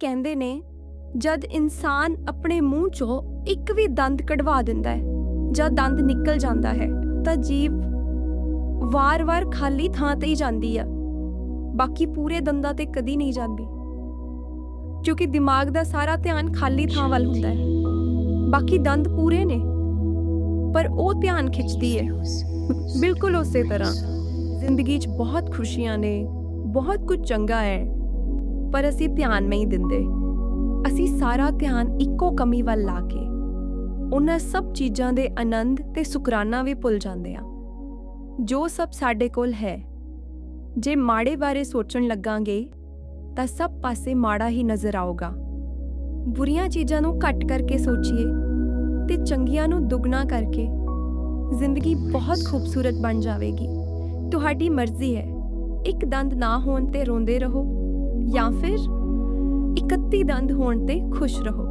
ਕਹਿੰਦੇ ਨੇ, ਜਦ ਇਨਸਾਨ ਆਪਣੇ ਮੂੰਹ 'ਚੋਂ ਇੱਕ ਵੀ ਦੰਦ ਕਢਵਾ ਦਿੰਦਾ ਹੈ ਜਾਂ ਦੰਦ ਨਿਕਲ ਜਾਂਦਾ ਹੈ, ਤਾਂ ਜੀਵ ਵਾਰ-ਵਾਰ ਖਾਲੀ ਥਾਂ ਤੇ ਹੀ ਜਾਂਦੀ ਆ। ਬਾਕੀ ਪੂਰੇ ਦੰਦਾਂ ਤੇ ਕਦੀ ਨਹੀਂ ਜਾਂਦੀ। ਕਿਉਂਕਿ ਦਿਮਾਗ ਦਾ ਸਾਰਾ ਧਿਆਨ ਖਾਲੀ ਥਾਂ ਵੱਲ ਹੁੰਦਾ ਹੈ। ਬਾਕੀ ਦੰਦ ਪੂਰੇ ਨੇ, ਪਰ ਉਹ ਧਿਆਨ ਖਿੱਚਦੀ ਹੈ। ਬਿਲਕੁਲ ਉਸੇ ਤਰ੍ਹਾਂ। ਜ਼ਿੰਦਗੀ 'ਚ ਬਹੁਤ ਖੁਸ਼ੀਆਂ ਨੇ, ਬਹੁਤ ਕੁਝ ਚੰਗਾ ਹੈ। ਪਰ ਅਸੀਂ ਧਿਆਨ ਨਹੀਂ ਦਿੰਦੇ। ਅਸੀਂ ਸਾਰਾ ਧਿਆਨ ਇੱਕੋ ਕਮੀ ਵੱਲ ਲਾ ਕੇ, ਉਹਨਾਂ ਸਭ ਚੀਜ਼ਾਂ ਦੇ ਆਨੰਦ ਤੇ ਸ਼ੁਕਰਾਨਾ ਵੀ ਭੁੱਲ ਜਾਂਦੇ ਆ ਜੋ ਸਭ ਸਾਡੇ ਕੋਲ ਹੈ, ਜੇ ਮਾੜੇ ਬਾਰੇ ਸੋਚਣ ਲੱਗਾਂਗੇ, ਤਾਂ ਸਭ ਪਾਸੇ ਮਾੜਾ ਹੀ ਨਜ਼ਰ ਆਊਗਾ। ਬੁਰੀਆਂ ਚੀਜ਼ਾਂ ਨੂੰ ਘੱਟ ਕਰਕੇ ਸੋਚੀਏ ਤੇ ਚੰਗੀਆਂ ਨੂੰ ਦੁੱਗਣਾ ਕਰਕੇ ਜ਼ਿੰਦਗੀ ਬਹੁਤ ਖੂਬਸੂਰਤ ਬਣ ਜਾਵੇਗੀ। ਤੁਹਾਡੀ ਮਰਜ਼ੀ ਹੈ, ਇੱਕ ਦੰਦ ਨਾ ਹੋਣ ਤੇ ਰੋਂਦੇ ਰਹੋ। ਜਾਂ ਫਿਰ 31 ਦੰਦ ਹੋਣ ਤੇ ਖੁਸ਼ ਰਹੋ।